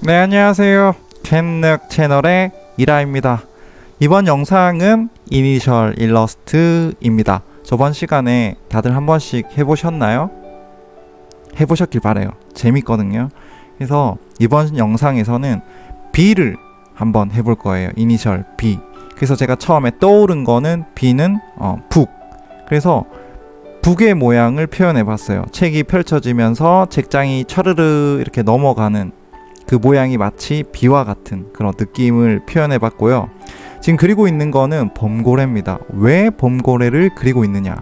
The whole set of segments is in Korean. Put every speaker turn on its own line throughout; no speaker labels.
네, 안녕하세요. 캔늑 채널의 이라입니다. 이번 영상은 이니셜 일러스트입니다. 저번 시간에 다들 한 번씩 해보셨나요? 해보셨길 바래요. 재밌거든요. 그래서 이번 영상에서는 B를 한번 해볼 거예요. 이니셜 B. 그래서 제가 처음에 떠오른 거는 B는 어, 북. 그래서 북의 모양을 표현해 봤어요. 책이 펼쳐지면서 책장이 차르르 이렇게 넘어가는 그 모양이 마치 비와 같은 그런 느낌을 표현해 봤고요. 지금 그리고 있는 거는 범고래입니다. 왜 범고래를 그리고 있느냐?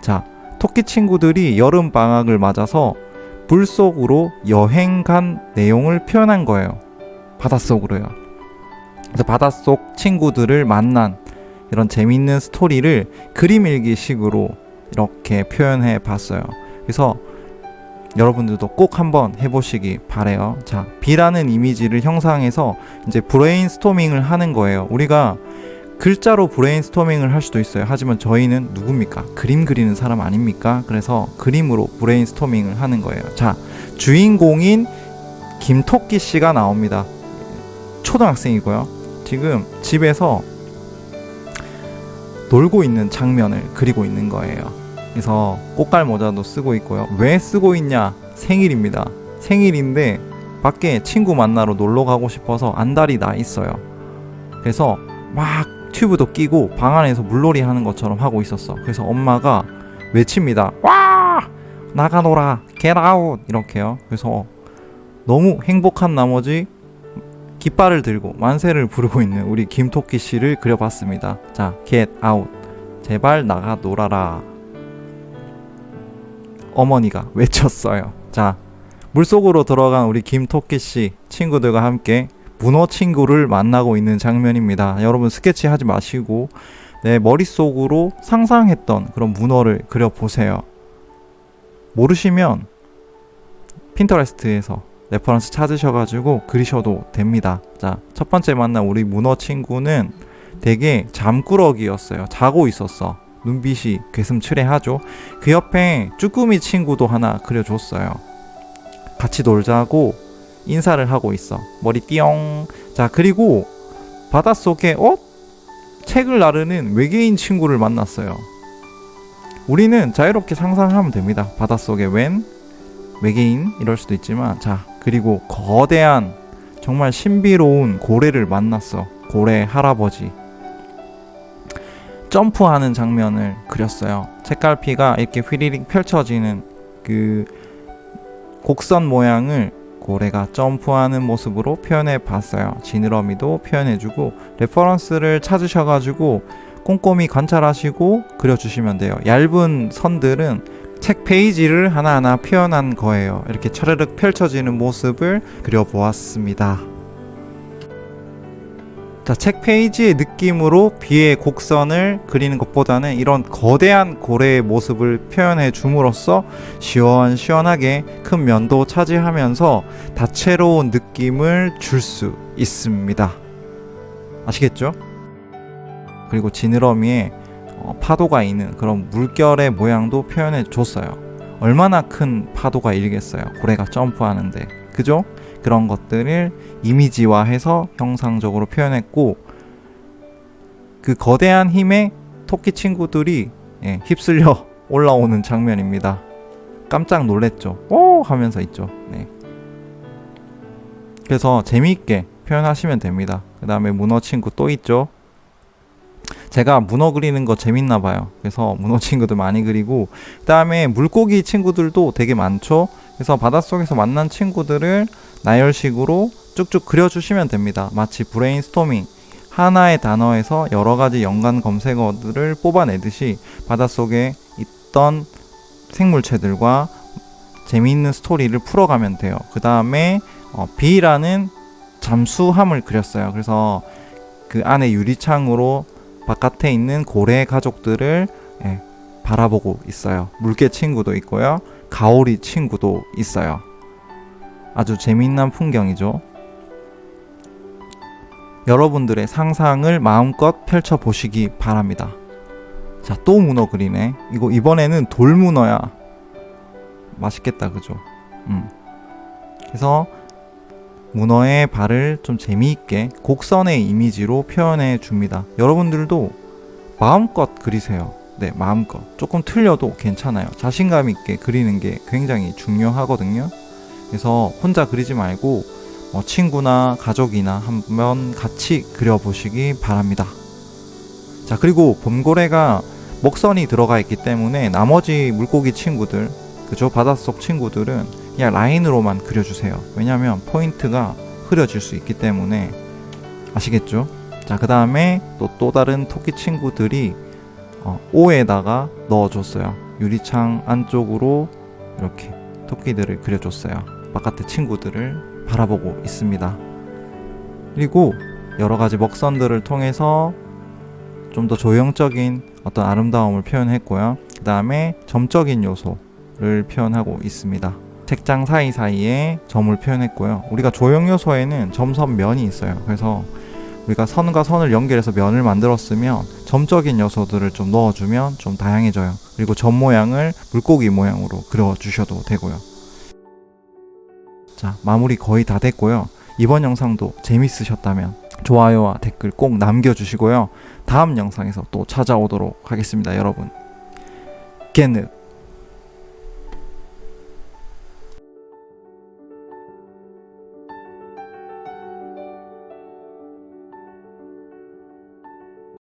자, 토끼 친구들이 여름 방학을 맞아서 물 속으로 여행 간 내용을 표현한 거예요. 바닷속으로요. 그래서 바닷속 친구들을 만난 이런 재밌는 스토리를 그림 일기식으로 이렇게 표현해 봤어요. 그래서 여러분들도 꼭 한번 해보시기 바래요. 자, B라는 이미지를 형상해서 이제 브레인스토밍을 하는 거예요. 우리가 글자로 브레인스토밍을 할 수도 있어요. 하지만 저희는 누굽니까? 그림 그리는 사람 아닙니까? 그래서 그림으로 브레인스토밍을 하는 거예요. 자, 주인공인 김토끼 씨가 나옵니다. 초등학생이고요. 지금 집에서 놀고 있는 장면을 그리고 있는 거예요. 그래서 꽃갈 모자도 쓰고 있고요. 왜 쓰고 있냐? 생일입니다. 생일인데 밖에 친구 만나러 놀러 가고 싶어서 안달이 나 있어요. 그래서 막 튜브도 끼고 방 안에서 물놀이 하는 것처럼 하고 있었어. 그래서 엄마가 외칩니다. 와! 나가 놀아. get out! 이렇게요. 그래서 너무 행복한 나머지 깃발을 들고 만세를 부르고 있는 우리 김토끼 씨를 그려봤습니다. 자, out. 제발 나가 놀아라. 어머니가 외쳤어요. 자, 물속으로 들어간 우리 김토끼 씨 친구들과 함께 문어 친구를 만나고 있는 장면입니다. 여러분 스케치 하지 마시고 내 머릿속으로 상상했던 그런 문어를 그려 보세요. 모르시면 핀터레스트에서 레퍼런스 찾으셔가지고 그리셔도 됩니다. 자, 첫 번째 만난 우리 문어 친구는 되게 잠꾸러기였어요. 자고 있었어. 눈빛이 괴슴츠레하죠. 그 옆에 쭈꾸미 친구도 하나 그려줬어요. 같이 놀자고 인사를 하고 있어. 머리 띠용. 자, 그리고 바닷속에 어? 책을 나르는 외계인 친구를 만났어요. 우리는 자유롭게 상상하면 됩니다. 바닷속에 웬 외계인 이럴 수도 있지만 자, 그리고 거대한 정말 신비로운 고래를 만났어. 고래 할아버지. 점프하는 장면을 그렸어요. 책갈피가 이렇게 휘리릭 펼쳐지는 그 곡선 모양을 고래가 점프하는 모습으로 표현해 봤어요. 지느러미도 표현해주고 레퍼런스를 찾으셔가지고 꼼꼼히 관찰하시고 그려주시면 돼요. 얇은 선들은 책 페이지를 하나하나 표현한 거예요. 이렇게 차르륵 펼쳐지는 모습을 그려보았습니다. 자, 책 페이지의 느낌으로 비의 곡선을 그리는 것보다는 이런 거대한 고래의 모습을 표현해 줌으로써 시원시원하게 큰 면도 차지하면서 다채로운 느낌을 줄 수 있습니다. 아시겠죠? 그리고 지느러미에 어, 파도가 있는 그런 물결의 모양도 표현해 줬어요. 얼마나 큰 파도가 일겠어요. 고래가 점프하는데. 그죠? 그런 것들을 이미지화해서 형상적으로 표현했고 그 거대한 힘에 토끼 친구들이 예, 휩쓸려 올라오는 장면입니다. 깜짝 놀랬죠. 오 하면서 있죠. 네. 그래서 재미있게 표현하시면 됩니다. 그 다음에 문어 친구 또 있죠. 제가 문어 그리는 거 재밌나 봐요. 그래서 문어 친구들 많이 그리고 그 다음에 물고기 친구들도 되게 많죠. 그래서 바닷속에서 만난 친구들을 나열식으로 쭉쭉 그려주시면 됩니다. 마치 브레인스토밍 하나의 단어에서 여러 가지 연관 검색어들을 뽑아내듯이 바닷속에 있던 생물체들과 재미있는 스토리를 풀어가면 돼요. 그 다음에 어, B라는 잠수함을 그렸어요. 그래서 그 안에 유리창으로 바깥에 있는 고래 가족들을 예, 바라보고 있어요. 물개 친구도 있고요. 가오리 친구도 있어요. 아주 재미있는 풍경이죠. 여러분들의 상상을 마음껏 펼쳐 보시기 바랍니다. 자, 또 문어 그리네. 이거 이번에는 돌문어야. 맛있겠다, 그죠? 음. 그래서 문어의 발을 좀 재미있게 곡선의 이미지로 표현해 줍니다. 여러분들도 마음껏 그리세요. 네, 마음껏. 조금 틀려도 괜찮아요. 자신감 있게 그리는 게 굉장히 중요하거든요. 그래서 혼자 그리지 말고 뭐 친구나 가족이나 한번 같이 그려보시기 바랍니다. 자, 그리고 봄고래가 먹선이 들어가 있기 때문에 나머지 물고기 친구들, 그죠? 바닷속 친구들은 그냥 라인으로만 그려주세요. 왜냐면 포인트가 흐려질 수 있기 때문에 아시겠죠? 자, 그 다음에 또, 또 다른 토끼 친구들이 어, O에다가 넣어줬어요. 유리창 안쪽으로 이렇게 토끼들을 그려줬어요. 바깥의 친구들을 바라보고 있습니다. 그리고 여러 가지 먹선들을 통해서 좀 더 조형적인 어떤 아름다움을 표현했고요. 그 다음에 점적인 요소를 표현하고 있습니다. 책장 사이사이에 점을 표현했고요. 우리가 조형 요소에는 점선 면이 있어요. 그래서 우리가 선과 선을 연결해서 면을 만들었으면 점적인 요소들을 좀 넣어주면 좀 다양해져요. 그리고 점 모양을 물고기 모양으로 그려주셔도 되고요. 자, 마무리 거의 다 됐고요. 이번 영상도 재밌으셨다면 좋아요와 댓글 꼭 남겨주시고요. 다음 영상에서 또 찾아오도록 하겠습니다, 여러분. 깨늪